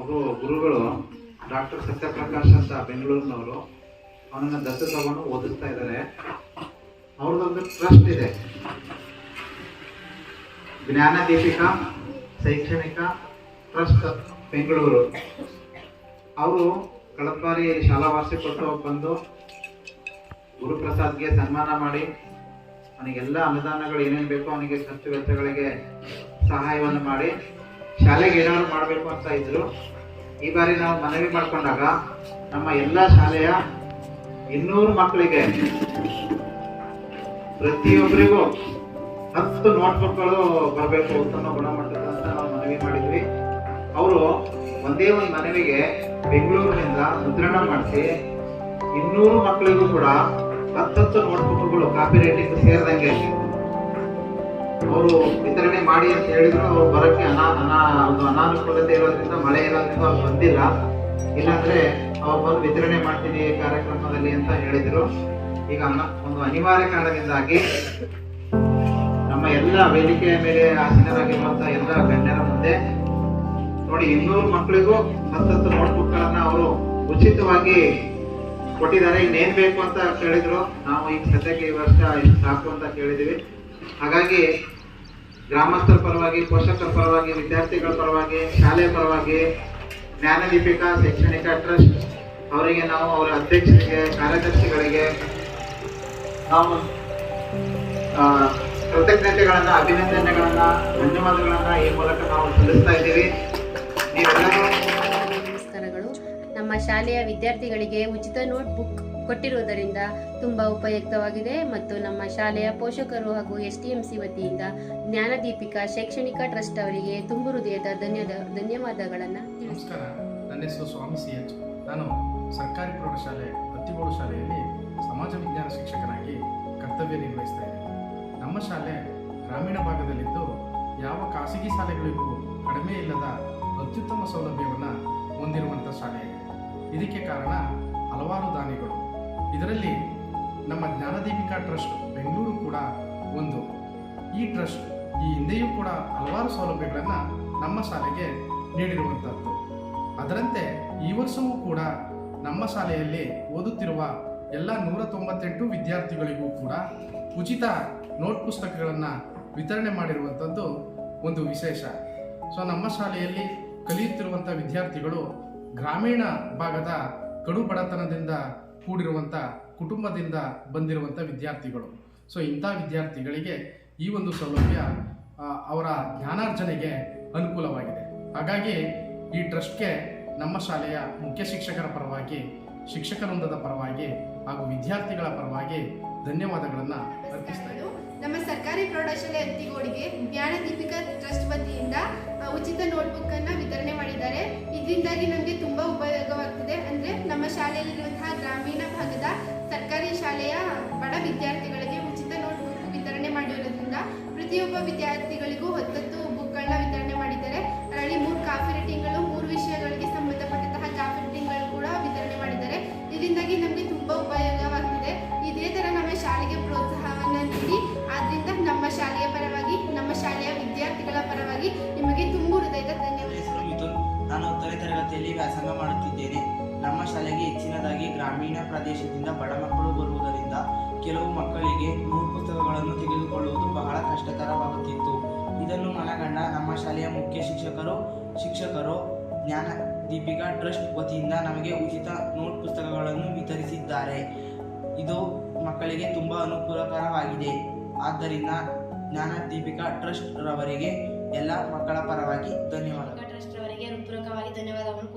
ಒಬ್ಬ ಗುರುಗಳು ಡಾಕ್ಟರ್ ಸತ್ಯಪ್ರಕಾಶ್ ಅಂತ ಬೆಂಗಳೂರಿನವರು. ಅವನನ್ನು ದತ್ತು ತಗೊಂಡು ಓದಿಸ್ತಾ ಇದ್ದಾರೆ. ಅವ್ರದ್ದೊಂದು ಟ್ರಸ್ಟ್ ಇದೆ. ಜ್ಞಾನ ದೀಪಿಕಾ, ಶೈಕ್ಷಣಿಕ ಟ್ರಸ್ಟ್ ಬೆಂಗಳೂರು. ಅವರು ಕಳಪಾರಿ ಶಾಲಾ ಶಾಲಾ ವಾರ್ಷಿಕೋತ್ಸವ ಬಂದು ಗುರುಪ್ರಸಾದ್ಗೆ ಸನ್ಮಾನ ಮಾಡಿ, ಅವನಿಗೆಲ್ಲ ಅನುದಾನಗಳು ಏನೇನು ಬೇಕೋ ಅವನಿಗೆ ಖರ್ಚು ವೆಚ್ಚಗಳಿಗೆ ಸಹಾಯವನ್ನು ಮಾಡಿ ಶಾಲೆಗೆ ಏನಾದ್ರು ಮಾಡಬೇಕು ಅಂತ ಇದ್ರು, ಈ ಬಾರಿ ನಾವು ಮನವಿ ಮಾಡ್ಕೊಂಡಾಗ ನಮ್ಮ ಎಲ್ಲ ಶಾಲೆಯ ಇನ್ನೂರು ಮಕ್ಕಳಿಗೆ ಪ್ರತಿಯೊಬ್ಬರಿಗೂ ಹತ್ತು ನೋಟ್ಬುಕ್ಗಳು ಬರಬೇಕು ಉತ್ತಮ ಗುಣಮಟ್ಟದ ಅಂತ ನಾವು ಮನವಿ ಮಾಡಿದ್ವಿ. ಅವರು ಒಂದೇ ಒಂದು ಮನವಿಗೆ ಬೆಂಗಳೂರಿನಿಂದ ಮುದ್ರಣ ಮಾಡಿಸಿ ಇನ್ನೂರು ಮಕ್ಕಳಿಗೂ ಕೂಡ ಹತ್ತತ್ತು ನೋಟ್ಬುಕ್ಗಳು ಕಾಪಿ ರೈಟಿಂಗ್ ಸೇರಿದಂಗೆ ಅವರು ವಿತರಣೆ ಮಾಡಿ ಅಂತ ಹೇಳಿದ್ರು, ಅವ್ರು ಬರೋಕ್ಕೆ ಅನಾ ಅನಾ, ಒಂದು ಅನಾನುಕೂಲತೆ ಇರೋದ್ರಿಂದ, ಮಳೆ ಇರೋದ್ರಿಂದ ಅವ್ರು ಬಂದಿಲ್ಲ. ಇಲ್ಲಾಂದ್ರೆ ಅವ್ರು ಬಂದು ವಿತರಣೆ ಮಾಡ್ತೀನಿ ಕಾರ್ಯಕ್ರಮದಲ್ಲಿ ಅಂತ ಹೇಳಿದ್ರು. ಈಗ ಒಂದು ಅನಿವಾರ್ಯ ಕಾರಣದಿಂದಾಗಿ ನಮ್ಮ ಎಲ್ಲ ವೇದಿಕೆಯ ಮೇಲೆ ಆಸೀನರಾಗಿರುವಂತಹ ಎಲ್ಲ ಗಣ್ಯರ ಮುಂದೆ ನೋಡಿ, ಇನ್ನೂರು ಮಕ್ಕಳಿಗೂ ಹತ್ತತ್ತು ನೋಟ್ಬುಕ್ಗಳನ್ನ ಅವರು ಉಚಿತವಾಗಿ ಕೊಟ್ಟಿದ್ದಾರೆ. ಇನ್ನೇನ್ ಬೇಕು ಅಂತ ಕೇಳಿದ್ರು. ನಾವು ಈಗ ಸದ್ಯಕ್ಕೆ ಈ ವರ್ಷ ಇಷ್ಟು ಸಾಕು ಅಂತ ಕೇಳಿದೀವಿ ಹಾಗಾಗಿ ಗ್ರಾಮಸ್ಥರ ಪರವಾಗಿ, ಪೋಷಕರ ಪರವಾಗಿ, ವಿದ್ಯಾರ್ಥಿಗಳ ಪರವಾಗಿ, ಶಾಲೆಯ ಪರವಾಗಿ ಜ್ಞಾನದೀಪಿಕಾ ಶೈಕ್ಷಣಿಕ ಟ್ರಸ್ಟ್, ಅವರಿಗೆ ನಾವು, ಅವರ ಅಧ್ಯಕ್ಷರಿಗೆ, ಕಾರ್ಯದರ್ಶಿಗಳಿಗೆ ನಾವು ಕೃತಜ್ಞತೆಗಳನ್ನು, ಅಭಿನಂದನೆಗಳನ್ನು, ಧನ್ಯವಾದಗಳನ್ನ ಈ ಮೂಲಕ ನಾವು ಸಲ್ಲಿಸ್ತಾ ಇದ್ದೀವಿ. ನಮಸ್ಕಾರಗಳು. ನಮ್ಮ ಶಾಲೆಯ ವಿದ್ಯಾರ್ಥಿಗಳಿಗೆ ಉಚಿತ ನೋಟ್ಬುಕ್ ಕೊಟ್ಟಿರುವುದರಿಂದ ತುಂಬ ಉಪಯುಕ್ತವಾಗಿದೆ ಮತ್ತು ನಮ್ಮ ಶಾಲೆಯ ಪೋಷಕರು ಹಾಗೂ ಎಸ್ ಟಿ ಎಂ ಸಿ ವತಿಯಿಂದ ಜ್ಞಾನದೀಪಿಕಾ ಶೈಕ್ಷಣಿಕ ಟ್ರಸ್ಟ್ ಅವರಿಗೆ ತುಂಬು ಹೃದಯದ ಧನ್ಯದ, ಧನ್ಯವಾದಗಳನ್ನು ನಮಸ್ಕಾರ. ನನ್ನ ಹೆಸರು ಸ್ವಾಮಿ ಸಿ ಎಚ್. ನಾನು ಸರ್ಕಾರಿ ಪ್ರೌಢಶಾಲೆ ಹತ್ತಿಗೋಡು ಶಾಲೆಯಲ್ಲಿ ಸಮಾಜ ವಿಜ್ಞಾನ ಶಿಕ್ಷಕನಾಗಿ ಕರ್ತವ್ಯ ನಿರ್ವಹಿಸ್ತಾ ನಮ್ಮ ಶಾಲೆ ಗ್ರಾಮೀಣ ಭಾಗದಲ್ಲಿದ್ದು ಯಾವ ಖಾಸಗಿ ಶಾಲೆಗಳಿಗೂ ಕಡಿಮೆ ಇಲ್ಲದ ಅತ್ಯುತ್ತಮ ಸೌಲಭ್ಯವನ್ನು ಹೊಂದಿರುವಂಥ ಶಾಲೆಯಾಗಿದೆ. ಇದಕ್ಕೆ ಕಾರಣ ಹಲವಾರು ದಾನಿಗಳು. ಇದರಲ್ಲಿ ನಮ್ಮ ಜ್ಞಾನದೀಪಿಕಾ ಟ್ರಸ್ಟ್ ಬೆಂಗಳೂರು ಕೂಡ ಒಂದು. ಈ ಟ್ರಸ್ಟ್ ಈ ಹಿಂದೆಯೂ ಕೂಡ ಹಲವಾರು ಸೌಲಭ್ಯಗಳನ್ನು ನಮ್ಮ ಶಾಲೆಗೆ ನೀಡಿರುವಂಥದ್ದು ಅದರಂತೆ ಈ ವರ್ಷವೂ ಕೂಡ ನಮ್ಮ ಶಾಲೆಯಲ್ಲಿ ಓದುತ್ತಿರುವ ಎಲ್ಲ ನೂರ ತೊಂಬತ್ತೆಂಟು ವಿದ್ಯಾರ್ಥಿಗಳಿಗೂ ಕೂಡ ಉಚಿತ ನೋಟ್ ಪುಸ್ತಕಗಳನ್ನು ವಿತರಣೆ ಮಾಡಿರುವಂಥದ್ದು ಒಂದು ವಿಶೇಷ. ಸೊ, ನಮ್ಮ ಶಾಲೆಯಲ್ಲಿ ಕಲಿಯುತ್ತಿರುವಂಥ ವಿದ್ಯಾರ್ಥಿಗಳು ಗ್ರಾಮೀಣ ಭಾಗದ ಕಡು ಬಡತನದಿಂದ ಕೂಡಿರುವಂಥ ಕುಟುಂಬದಿಂದ ಬಂದಿರುವಂಥ ವಿದ್ಯಾರ್ಥಿಗಳು. ಸೊ ಇಂಥ ವಿದ್ಯಾರ್ಥಿಗಳಿಗೆ ಈ ಒಂದು ಸೌಲಭ್ಯ ಅವರ ಜ್ಞಾನಾರ್ಜನೆಗೆ ಅನುಕೂಲವಾಗಿದೆ. ಹಾಗಾಗಿ ಈ ಟ್ರಸ್ಟ್ಗೆ ನಮ್ಮ ಶಾಲೆಯ ಮುಖ್ಯ ಶಿಕ್ಷಕರ ಪರವಾಗಿ, ಶಿಕ್ಷಕ ವೃಂದದ ಪರವಾಗಿ ಹಾಗೂ ವಿದ್ಯಾರ್ಥಿಗಳ ಪರವಾಗಿ ಧನ್ಯವಾದಗಳನ್ನು ಅರ್ಪಿಸ್ತಾ ಇದ್ದೇನೆ. ನಮ್ಮ ಸರ್ಕಾರಿ ಪ್ರೌಢಶಾಲೆ ಅತ್ತಿಗೋಡಿಗೆ ಜ್ಞಾನ ದೀಪಿಕಾ ಟ್ರಸ್ಟ್ ವತಿಯಿಂದ ಉಚಿತ ನೋಟ್ಬುಕ್ ಅನ್ನು ವಿತರಣೆ ಮಾಡಿದ್ದಾರೆ. ಇದರಿಂದಾಗಿ ನಮಗೆ ತುಂಬಾ ಉಪಯೋಗವಾಗ್ತಿದೆ. ಅಂದ್ರೆ ನಮ್ಮ ಶಾಲೆಯಲ್ಲಿರುವಂತಹ ಗ್ರಾಮೀಣ ಭಾಗದ ಸರ್ಕಾರಿ ಶಾಲೆಯ ಬಡ ವಿದ್ಯಾರ್ಥಿಗಳಿಗೆ ಉಚಿತ ನೋಟ್ಬುಕ್ ವಿತರಣೆ ಮಾಡಿರೋದ್ರಿಂದ ಪ್ರತಿಯೊಬ್ಬ ವಿದ್ಯಾರ್ಥಿಗಳಿಗೂ ಹತ್ತತ್ತು ಬುಕ್ಗಳನ್ನ ವಿತರಣೆ ಮಾಡಿದ್ದಾರೆ. ಅದರಲ್ಲಿ ಮೂರು ಕಾಫಿ ರೇಟಿಂಗ್ಗಳು ಮೂರು ವಿಷಯಗಳಿಗೆ ಸಂಬಂಧಪಟ್ಟಂತಹ ಕಾಫಿ ರೇಟಿಂಗ್ಗಳು ಕೂಡ ವಿತರಣೆ ಮಾಡಿದ್ದಾರೆ. ಇದರಿಂದಾಗಿ ನಮಗೆ ತುಂಬಾ ಉಪಯೋಗವಾಗ್ತಿದೆ. ಇದೇ ತರ ನಮ್ಮ ಶಾಲೆಗೆ ಪ್ರೋತ್ಸಾಹವನ್ನು ನೀಡಿ ಆದ್ದರಿಂದ ನಮ್ಮ ಶಾಲೆಯ ಪರವಾಗಿ, ನಮ್ಮ ಶಾಲೆಯ ವಿದ್ಯಾರ್ಥಿಗಳ ಪರವಾಗಿ ಗ್ರಾಮೀಣ ಪ್ರದೇಶದಿಂದ ಬಡ ಮಕ್ಕಳು ಬರುವುದರಿಂದ ಕೆಲವು ಮಕ್ಕಳಿಗೆ ನೂರು ಪುಸ್ತಕಗಳನ್ನು ತೆಗೆದುಕೊಳ್ಳುವುದು ಬಹಳ ಕಷ್ಟಕರವಾಗುತ್ತಿತ್ತು. ಇದನ್ನು ಮನಗಂಡ ನಮ್ಮ ಶಾಲೆಯ ಮುಖ್ಯ ಶಿಕ್ಷಕರು ಶಿಕ್ಷಕರು ಜ್ಞಾನ ದೀಪಿಕಾ ಟ್ರಸ್ಟ್ ವತಿಯಿಂದ ನಮಗೆ ಉಚಿತ ನೋಟ್ ಪುಸ್ತಕಗಳನ್ನು ವಿತರಿಸಿದ್ದಾರೆ. ಇದು ಮಕ್ಕಳಿಗೆ ತುಂಬ ಅನುಕೂಲಕರವಾಗಿದೆ. ಆದ್ದರಿಂದ ಜ್ಞಾನ ದೀಪಿಕಾ ಟ್ರಸ್ಟ್ ರವರಿಗೆ ಎಲ್ಲ ಮಕ್ಕಳ ಪರವಾಗಿ ಧನ್ಯವಾದ. ಟ್ರಸ್ಟ್ ರವರಿಗೆ ಹೃತ್ಪೂರ್ವಕವಾಗಿ ಧನ್ಯವಾದಗಳನ್ನು